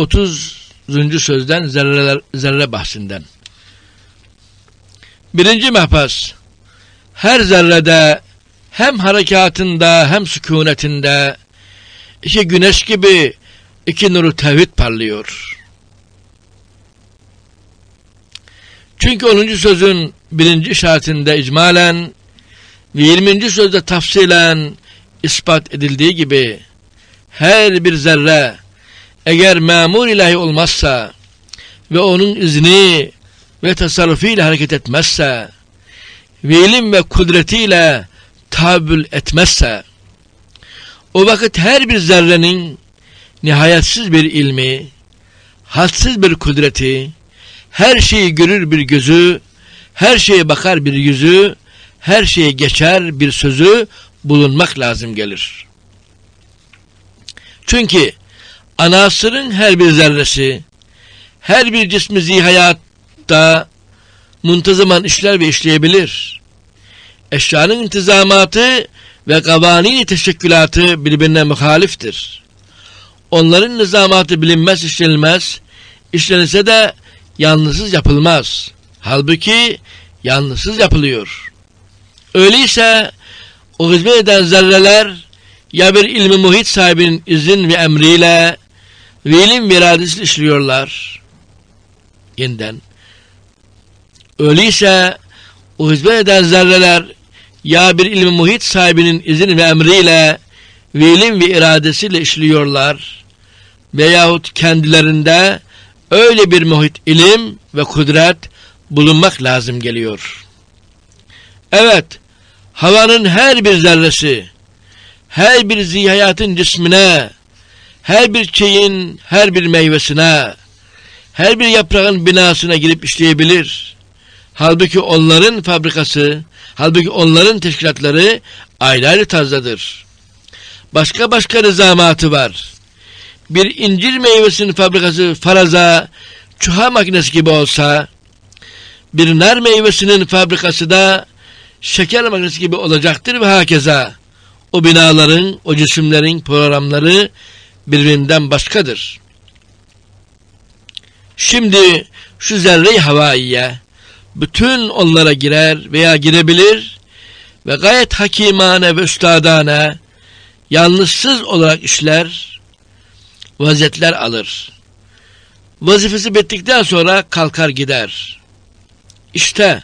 30. sözden zerreler, zerre bahsinden. Birinci mehpas. Her zerrede hem harekatında hem sükunetinde iki güneş gibi iki nuru tevhid parlıyor. Çünkü 10. sözün birinci şartında icmalen ve 20. sözde tafsilen ispat edildiği gibi her bir zerre eğer memur ilahi olmazsa ve onun izni ve tasarrufiyle hareket etmezse ve ilim ve kudretiyle tahabbül etmezse o vakit her bir zerrenin nihayetsiz bir ilmi, hadsiz bir kudreti, her şeyi görür bir gözü, her şeye bakar bir yüzü, her şeye geçer bir sözü bulunmak lazım gelir. Çünkü anasırın her bir zerresi, her bir cismi zihayatta muntazaman işler ve işleyebilir. Eşyanın intizamatı ve kavani teşekkülatı birbirine muhaliftir. Onların nizamatı bilinmez, işlenilmez, işlenirse de yalnızsız yapılmaz. Halbuki yalnızsız yapılıyor. Öyleyse o hizmet eden zerreler ya bir ilmi muhit sahibinin izin ve emriyle ve ilim ve iradesiyle işliyorlar. Yeniden. Öyleyse o hizmet eden zerreler ya bir ilmi muhit sahibinin izin ve emriyle ve ilim ve iradesiyle işliyorlar veyahut kendilerinde öyle bir muhit ilim ve kudret bulunmak lazım geliyor. Evet, havanın her bir zerresi, her bir zihayatın cismine, her bir şeyin her bir meyvesine, her bir yaprağın binasına girip işleyebilir. Halbuki onların fabrikası, halbuki onların teşkilatları ayrı ayrı tarzdadır. Başka başka nizamatı var. Bir incir meyvesinin fabrikası faraza, çuha makinesi gibi olsa, bir nar meyvesinin fabrikası da şeker makinesi gibi olacaktır ve hakeza. O binaların, o cisimlerin programları birbirinden başkadır. Şimdi şu zerre-i havaiye bütün onlara girer veya girebilir ve gayet hakimane ve üstadane yalnızsız olarak işler, vaziyetler alır. Vazifesi bittikten sonra kalkar gider. İşte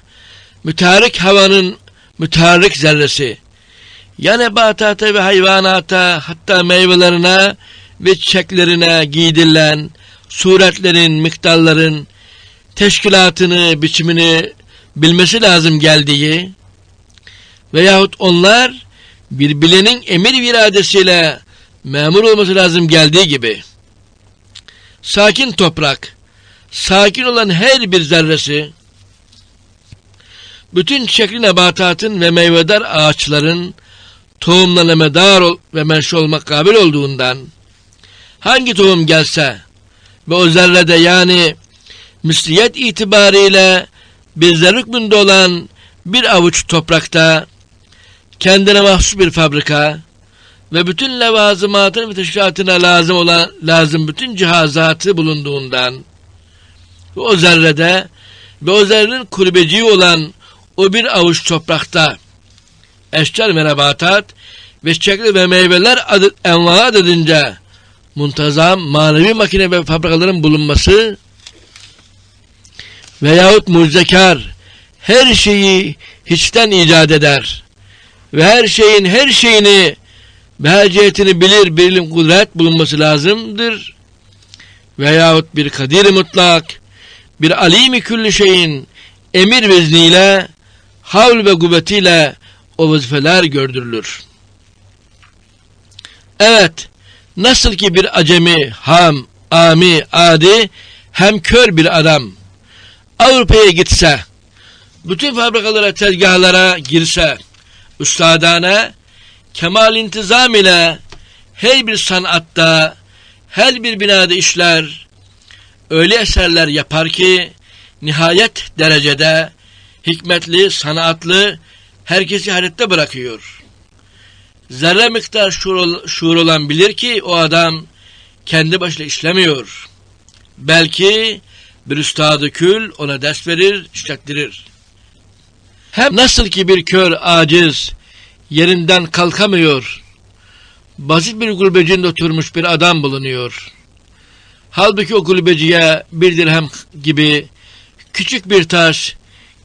mütarik havanın mütarik zerresi, ya nebatata ve hayvanata hatta meyvelerine ve çiçeklerine giydirilen suretlerin, miktarların teşkilatını, biçimini bilmesi lazım geldiği veyahut onlar birbirinin emir viradesiyle memur olması lazım geldiği gibi. Sakin toprak, sakin olan her bir zerresi bütün çiçekli nebatatın ve meyvedar ağaçların tohumlarına medar ve menşe olmak kabil olduğundan hangi tohum gelse ve o zerrede yani misliyet itibariyle bir zerrük olan bir avuç toprakta kendine mahsus bir fabrika ve bütün levazımatın ve teşkilatına lazım olan lazım bütün cihazatı bulunduğundan ve o zerrede ve o zerrenin kurbeciği olan o bir avuç toprakta eşcer ve nebatat ve çiçekli ve meyveler adı, envaat edince muntazam manevi makine ve fabrikaların bulunması veyahut mucizekar her şeyi hiçten icat eder ve her şeyin her şeyini ve cihetini bilir bir ilim kudret bulunması lazımdır veyahut bir kadir mutlak bir alimi külli şeyin emir vezniyle havl ve kuvvetiyle o vazifeler gördürülür. Evet, nasıl ki bir acemi, ham, ami, adi, hem kör bir adam Avrupa'ya gitse, bütün fabrikalara, tezgahlara girse, üstadane, kemal intizam ile her bir sanatta, her bir binada işler, öyle eserler yapar ki, nihayet derecede hikmetli, sanatlı, herkesi hayrette bırakıyor. Zerre miktar şuur, şuur olan bilir ki o adam kendi başıyla işlemiyor. Belki bir üstadı kül ona ders verir, işlettirir. Hem nasıl ki bir kör aciz yerinden kalkamıyor, basit bir kulübecinde oturmuş bir adam bulunuyor. Halbuki o kulübeciye bir dirhem gibi küçük bir taş,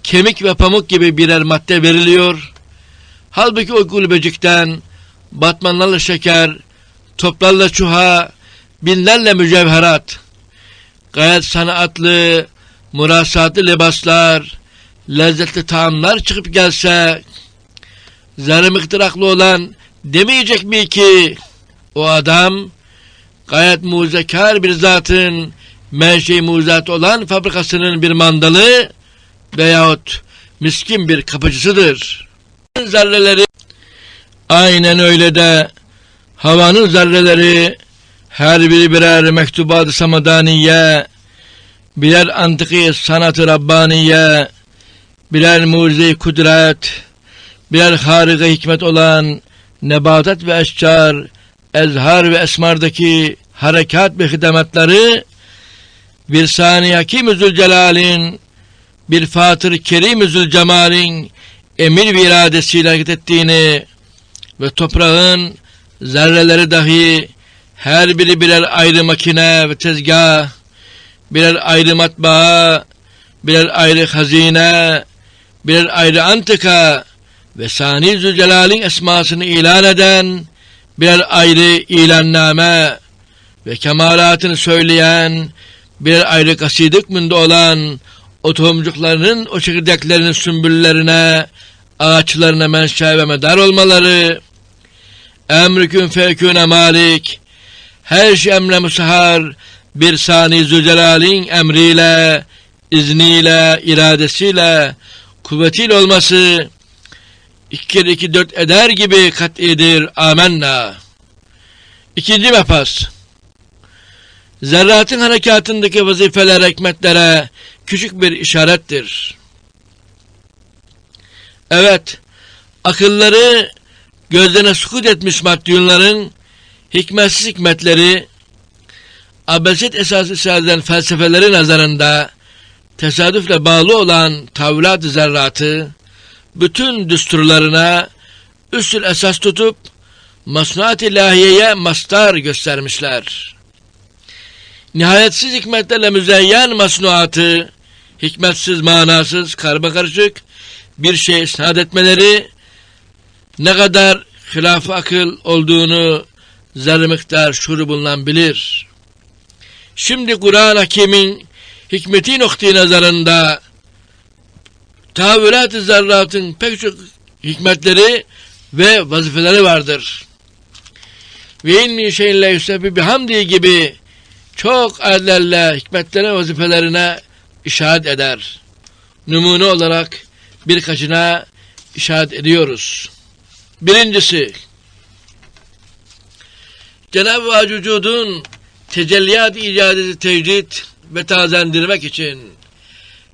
kemik ve pamuk gibi birer madde veriliyor. Halbuki o kulübecikten batmanlarla şeker, toplarla çuha, binlerle mücevherat, gayet sanatlı, murasatlı libaslar, lezzetli taamlar çıkıp gelse, zerre miktaraklı olan demeyecek mi ki o adam gayet muzekar bir zatın menşei muzat olan fabrikasının bir mandalı veyahut miskin bir kapıcısıdır. Zerreleri aynen öyle de havanın zerreleri her biri birer mektubat-ı samadaniye, birer antiki sanat-ı Rabbaniye, birer mucize kudret, birer harika hikmet olan nebatat ve eşcar, ezhar ve esmardaki harekat ve hidametleri, bir saniye Hakim-i Zülcelal'in, bir Fatır Kerim-i Zülcemal'in emir ve iradesiyle hareket ettiğini ve toprağın zerreleri dahi her biri birer ayrı makine ve tezgah, birer ayrı matbaa, birer ayrı hazine, birer ayrı antika ve Sani Zülcelal'in esmasını ilan eden birer ayrı ilanname ve kemalatını söyleyen bir ayrı kasidik münde olan o tohumcuklarının o çekirdeklerinin sümbüllerine, ağaçlarına menşe ve medar olmaları, emrükün fekûne malik, her şey emre musahar, bir sani zülcelalin emriyle, izniyle, iradesiyle, kuvvetiyle olması, iki kere iki dört eder gibi kat'idir. Amenna. İkinci mefas. Zerratın harekatındaki vazifeler, hikmetlere küçük bir işarettir. Evet, akılları gözlerine sukut etmiş maddiyunların hikmetsiz hikmetleri, abesit esası sağlayan felsefeleri nazarında tesadüfle bağlı olan tavlat-ı zerratı, bütün düsturlarına üstün esas tutup masnuat ilahiyeye mastar göstermişler. Nihayetsiz hikmetlerle müzeyyen masnuatı, hikmetsiz, manasız, karma karışık bir şey isnat etmeleri ne kadar hilaf akıl olduğunu zerre miktar şuru bulunan bilir. Şimdi Kur'an Hakim'in hikmeti noktayı nazarında tahayyülat-ı zerratın pek çok hikmetleri ve vazifeleri vardır. Ve ilmi şeyinle yusebbi bihamdi gibi çok ayetlerle hikmetlerine vazifelerine işaret eder. Numune olarak birkaçına işaret ediyoruz. Birincisi, Cenab-ı Hak vücudun tecelliyat icadeti tecrid ve tazendirmek için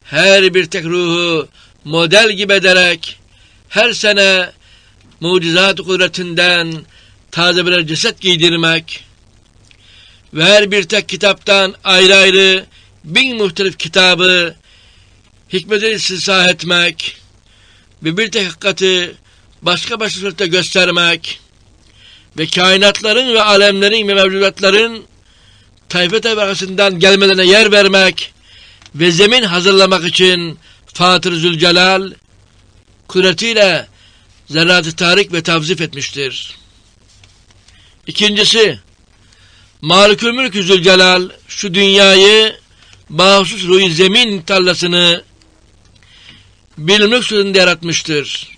her bir tek ruhu model gibi ederek her sene mucizat kudretinden taze birer ceset giydirmek ve her bir tek kitaptan ayrı ayrı bin muhtelif kitabı hikmeti istisah etmek ve bir tek hakikati başka başka surette göstermek ve kainatların ve alemlerin ve mevcudatların tayfe tabakasından gelmelerine yer vermek ve zemin hazırlamak için Fatır Zülcelal kudretiyle zerrat-ı tarik ve tavzif etmiştir. İkincisi, Malikül Mülk Zülcelal şu dünyayı bahsus ruhi zemin tarlasını bilmek suretinde yaratmıştır.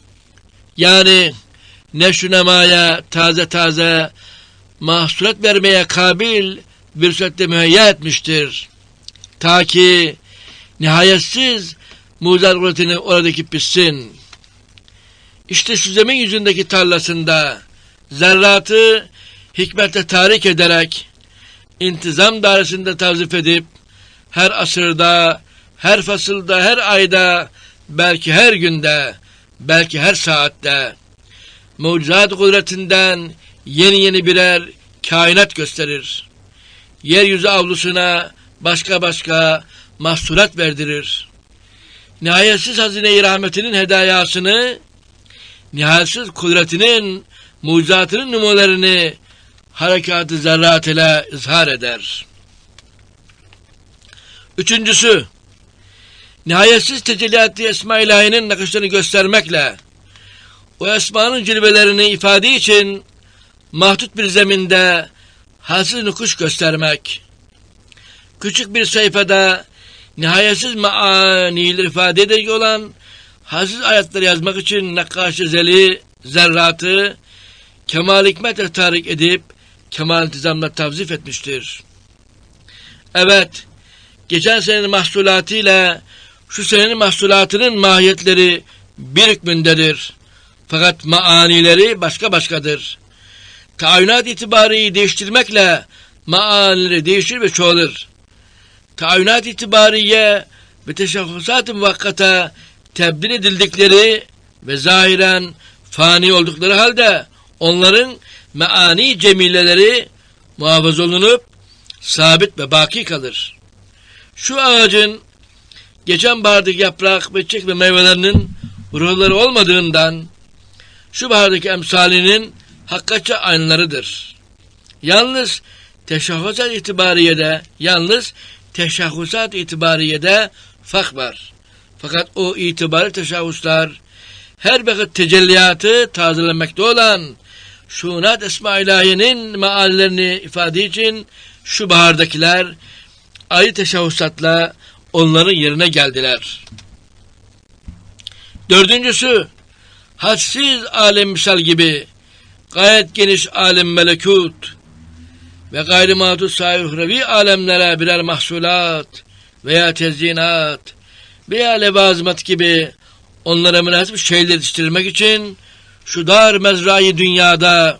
Yani nemaya taze taze mahsulat vermeye kabil bir surette müheyya etmiştir. Ta ki nihayetsiz mucizat kudretini oradaki pissin. İşte şu zemin yüzündeki tarlasında zerratı hikmetle tahrik ederek intizam dairesinde tavzif edip her asırda, her fasılda, her ayda, belki her günde, belki her saatte mucizat kudretinden yeni yeni birer kainat gösterir. Yeryüzü avlusuna başka başka mahsulat verdirir. Nihayetsiz hazine-i rahmetinin hedayasını, nihayetsiz kudretinin, mucizatının numaralarını harekatı zerrat ile izhar eder. Üçüncüsü, nihayetsiz tecelliyatı Esma İlahi'nin nakışlarını göstermekle, o esmanın cilvelerini ifade için mahdut bir zeminde halsiz nukuş göstermek, küçük bir sayfada nihayetsiz maanileri ifade edecek olan haziz ayetleri yazmak için nakkaş ezeli zerratı kemal hikmetle tahrik edip kemal intizamla tavzif etmiştir. Evet, geçen senenin mahsulatıyla şu senenin mahsulatının mahiyetleri bir hükmündedir. Fakat maanileri başka başkadır. Tayinat itibarıyı değiştirmekle maanileri değişir ve çoğalır. Tayinat itibariye ve teşahhusat-ı muvakkata tebdil edildikleri ve zahiren fani oldukları halde onların meani cemileleri muhafaza olunup sabit ve baki kalır. Şu ağacın geçen bahardaki yaprak ve çiçek ve meyvelerinin ruhları olmadığından şu bahardaki emsalinin hakikaça aynılarıdır. Yalnız teşahhusat itibariyede yalnız teşahhusat itibariyede fark var. Fakat o itibari teşahhuslar her vakit tecelliyatı tazelemekte olan şunat esma ilahiyenin meallerini ifade için şu bahardakiler ayrı teşahhusatla onların yerine geldiler. Dördüncüsü hadsiz alem misal gibi gayet geniş alem melekut ve gayri matut sair uhrevi alemlere birer mahsulat veya tezyinat veya levazımat gibi onlara münasip şeyler yetiştirilmek için şu dar mezrayı dünyada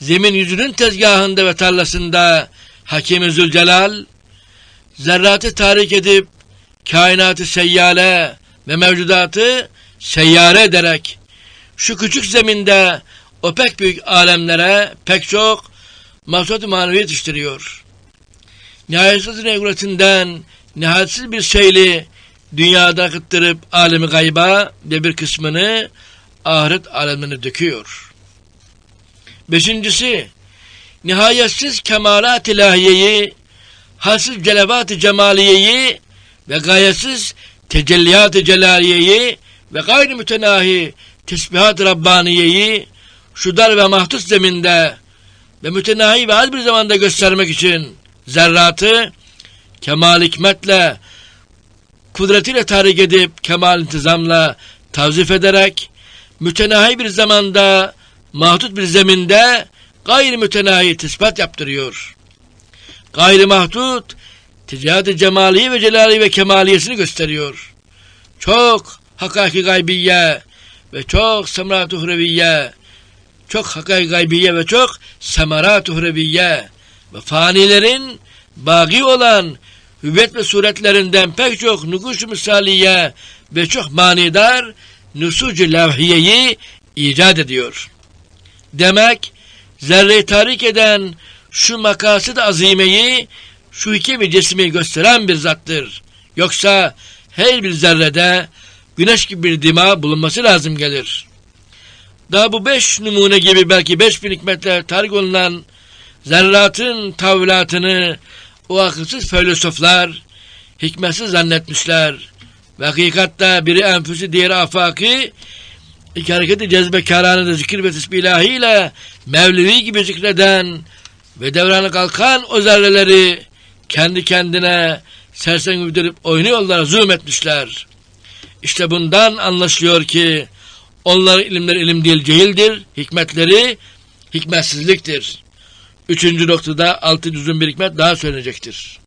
zemin yüzünün tezgahında ve tarlasında Hakim-i Zülcelal zerratı tahrik edip kainatı seyyale ve mevcudatı seyyare ederek şu küçük zeminde o pek büyük alemlere pek çok mahsulat-ı manevi yetiştiriyor. Nihayetsiz nevretinden nihayetsiz bir şeyli dünyada akıttırıp alemi gayba ve bir kısmını ahiret alemine döküyor. Beşincisi, nihayetsiz kemalat ilahiyeyi, hassiz celebat-ı cemaliyeyi ve gayetsiz tecelliyat-ı celaliyeyi ve gayri mütenahi tesbihat-ı Rabbaniye'yi şu dar ve mahdus zeminde ve mütenahi ve az bir zamanda göstermek için zerratı kemal hikmetle kudretiyle tahrik edip kemal intizamla tavzif ederek mütenahi bir zamanda mahdut bir zeminde gayri mütenahi tisbat yaptırıyor. Gayri mahdut ticaret cemali ve celali ve kemaliyesini gösteriyor. Çok hakaki gaybiye ve çok uhreviye, çok hakay gaybiye ve çok semarat uhreviye ve fanilerin bagi olan hüviyet ve suretlerinden pek çok nukuş misaliye ve çok manidar nusucu levhiyeyi icat ediyor. Demek zerre tahrik eden şu makasid azimeyi şu iki bir gösteren bir zattır. Yoksa her bir zerrede güneş gibi bir dima bulunması lazım gelir. Daha bu beş numune gibi belki beş bin hikmetle tarih olunan zerratın tavlatını o akılsız filozoflar hikmetsiz zannetmişler. Ve hakikatte biri enfüsü diğeri afaki iki hareketi cezbe kârânede zikir ve tesbih ilahiyle Mevlevi gibi zikreden ve devranı kalkan o zerreleri kendi kendine sersen güldürüp oynuyorlar, zulüm etmişler. İşte bundan anlaşılıyor ki onların ilimleri ilim değil cehildir, hikmetleri hikmetsizliktir. Üçüncü noktada altı düzün bir hikmet daha söylenecektir.